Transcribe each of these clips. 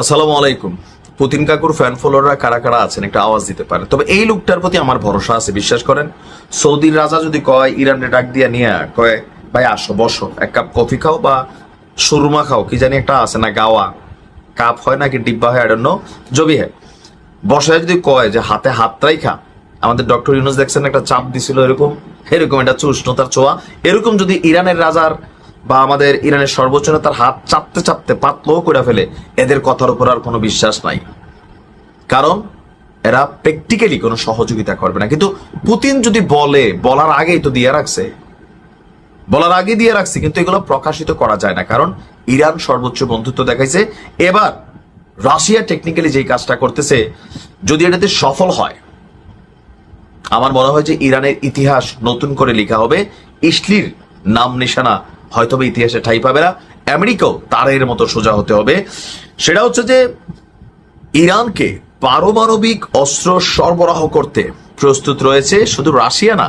আসসালামু আলাইকুম। পুতিন কাকুর ফ্যান ফলোয়াররা কারা কারা আছেন একটা আওয়াজ দিতে পারে তবে এই লোকটার প্রতি আমার ভরসা আছে, বিশ্বাস করেন। সৌদির রাজা যদি কয়, ইরানের ডাক দিয়া নিয়ে কয়, ভাই, আসো, বসো, এক কাপ কফি খাও বা সুরমা খাও, কি জানি একটা আছে না, গাওয়া। কাপ হয় নাকি ডিব্বা হয় আডন্য জবি হ্যাঁ বসায় যদি কয় যে হাতে হাত রাইখা, আমাদের ডক্টর ইউনুস দেখছেন একটা চাপ দিছিল এরকম এরকম একটা উষ্ণতার ছোঁয়া। এরকম যদি ইরানের রাজার বা আমাদের ইরানের সর্বোচ্চ নেতার হাত চাপতে চাপতে পাতলো করে ফেলে, এদের কথার উপর আর কোনো বিশ্বাস নাই। কারণ এরা প্র্যাকটিক্যালি কোনো সহযোগিতা করবে না। কিন্তু পুতিন যদি বলে, বলার আগেই তো দিয়ে রাখছে। বলার আগে দিয়ে রাখছে, কিন্তু এগুলো প্রকাশিত করা যায় না। কারণ ইরান সর্বোচ্চ বন্ধুত্ব দেখাইছে। এবার রাশিয়া টেকনিক্যালি যেই কাজটা করতেছে, যদি এটাতে সফল হয়, আমার মনে হয় যে ইরানের ইতিহাস নতুন করে লেখা হবে। ইসলির নাম নিশানা হয়তো বা ইতিহাসে ঠাই পাবে না। আমেরিকাও তারের মতো সোজা হতে হবে। সেটা হচ্ছে যে, ইরানকে পারমাণবিক অস্ত্র সরবরাহ করতে প্রস্তুত রয়েছে শুধু রাশিয়া না,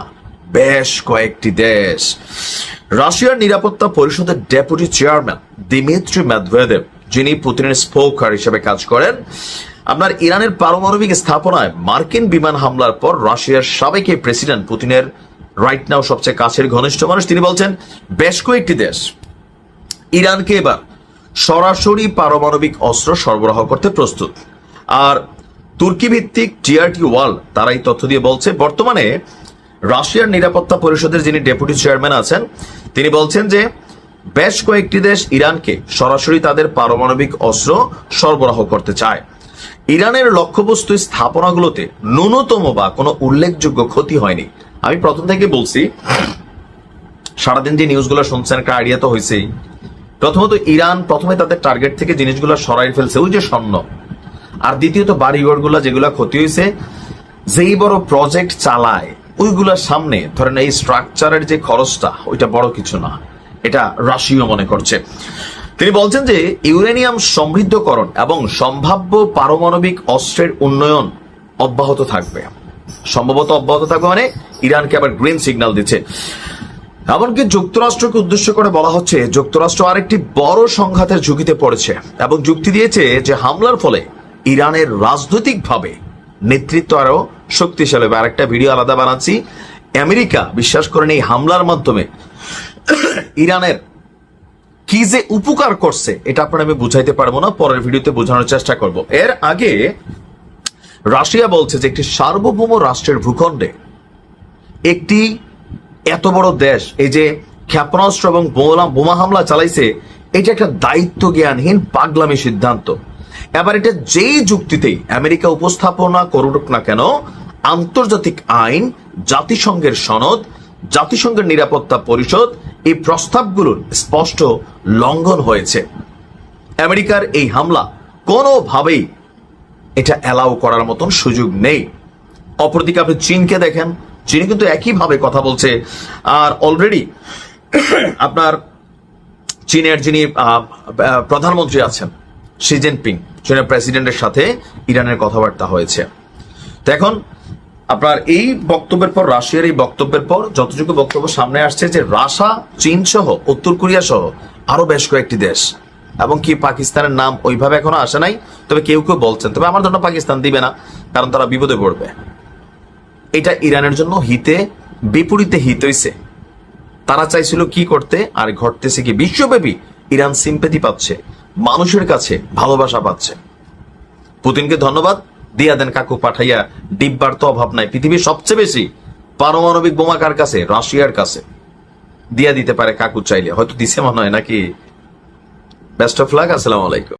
বেশ কয়েকটি দেশ। রাশিয়ার নিরাপত্তা পরিষদের ডেপুটি চেয়ারম্যান দিমিত্রি মেদভেদেব যিনি পুতিনের স্পোকার হিসেবে কাজ করেন, আপনার ইরানের পারমাণবিক স্থাপনায় মার্কিন বিমান হামলার পর রাশিয়ার সাবেক প্রেসিডেন্ট পুতিনের রাইট নাও সবচেয়ে কাছের ঘনিষ্ঠ মানুষ তিনি বলছেন, বেশ কয়েকটি দেশ, ইরানকে এবার সরাসরি পারমাণবিক অস্ত্র সরবরাহ করতে প্রস্তুত। আর তুর্কি ভিত্তিক টিআরটি ওয়াল, তারা এই তথ্য দিয়ে বলছে, বর্তমানে রাশিয়ার নিরাপত্তা পরিষদের যিনি ডেপুটি চেয়ারম্যান আছেন, তিনি বলছেন যে বেশ কয়েকটি দেশ ইরানকে সরাসরি তাদের পারমাণবিক অস্ত্র সরবরাহ করতে চায়। ইরানের লক্ষ্যবস্তু স্থাপনাগুলোতে ন্যূনতম বা কোনো উল্লেখযোগ্য ক্ষতি হয়নি। আমি প্রথম থেকে বলছি, সারাদিন যে নিউজগুলো শুনছেন, একটা আইডিয়া তো হয়েছেই প্রথমত ইরান প্রথমে তাদের টার্গেট থেকে জিনিসগুলো সরাই ফেলছে, ওই যে স্বর্ণ। আর দ্বিতীয়ত বাড়িঘরগুলো যেগুলো ক্ষতি হয়েছে যেই বড় প্রজেক্ট চালায়, ওইগুলোর সামনে, ধরেন এই স্ট্রাকচারের যে খরচটা, ওইটা বড় কিছু না। এটা রাশিও মনে করছে। তিনি বলছেন যে, ইউরেনিয়াম সমৃদ্ধকরণ এবং সম্ভাব্য পারমাণবিক অস্ত্রের উন্নয়ন অব্যাহত থাকবে। সম্ভবত অব্যাহত থাকবে মানে ইরানকে আবার গ্রিন সিগন্যাল দিচ্ছে। এমনকি যুক্তরাষ্ট্রকে উদ্দেশ্য করে বলা হচ্ছে, যুক্তরাষ্ট্র আরেকটি বড় সংঘাতের ঝুঁকিতে পড়েছে এবং যুক্তি দিয়েছে যে হামলার ফলে ইরানের রাজনৈতিকভাবে নেতৃত্ব আরও শক্তিশালী হবে। আরেকটা ভিডিও আলাদা বানাচ্ছি। আমেরিকা, বিশ্বাস করেন এই হামলার মাধ্যমে ইরানের কি যে উপকার করছে, এটা আপনার আমি বুঝাইতে পারব না, পরের ভিডিওতে বোঝানোর চেষ্টা করব। এর আগে রাশিয়া বলছে যে একটি সার্বভৌম রাষ্ট্রের ভূখণ্ডে একটি এত বড় দেশ, এই যে ক্ষেপণাস্ত্র এবং বোমা হামলা চালাইছে এটা একটা দায়িত্ব জ্ঞানহীন পাগলামি সিদ্ধান্ত। এবার এটা যেই যুক্তিতেই আমেরিকা উপস্থাপনা করুক না কেন, আন্তর্জাতিক আইন, জাতিসংঘের সনদ, জাতিসংঘের নিরাপত্তা পরিষদ, এই প্রস্তাবগুলোর স্পষ্ট লঙ্ঘন হয়েছে। আমেরিকার এই হামলা কোনোভাবেই এটা অ্যালাউ করার মতন সুযোগ নেই। অপরদিকে আপনি চীনকে দেখেন চীন কিন্তু একইভাবে কথা বলছে। আর অলরেডি আপনার চীনের যিনি প্রধানমন্ত্রী আছেন শি জিনপিং চীনের প্রেসিডেন্টের সাথে ইরানের কথাবার্তা হয়েছে। তো এখন আপনার এই বক্তব্যের পর, রাশিয়ার এই বক্তব্যের পর যতটুকু বক্তব্য সামনে আসছে যে রাশা, চীন সহ, উত্তর কোরিয়া সহ আরও বেশ কয়েকটি দেশ এবং কি পাকিস্তানের নাম ওইভাবে এখনও আসে নাই, তবে কেউ কেউ বলছেন, তবে আমার জন্য পাকিস্তান দিবে না, কারণ তারা বিপদে পড়বে। এটা ইরানের জন্য হিতে, বিপরীতে হিত হইছে। তারা চাইছিল কি করতে, আর ঘটতেছে কি, বিশ্বব্যাপী ইরান সিম্পেথি পাচ্ছে, মানুষের কাছে ভালোবাসা পাচ্ছে। পুতিনকে ধন্যবাদ, দিয়া দেন কাকু পাঠাইয়া, ডিব্বার তো অভাব নাই, পৃথিবীর সবচেয়ে বেশি পারমাণবিক বোমা কার কাছে? রাশিয়ার কাছে। দিয়া দিতে পারে কাকু চাইলে, হয়তো দিছে মনে হয় নাকি? বেস্ট অফ লাক আসসালামু আলাইকুম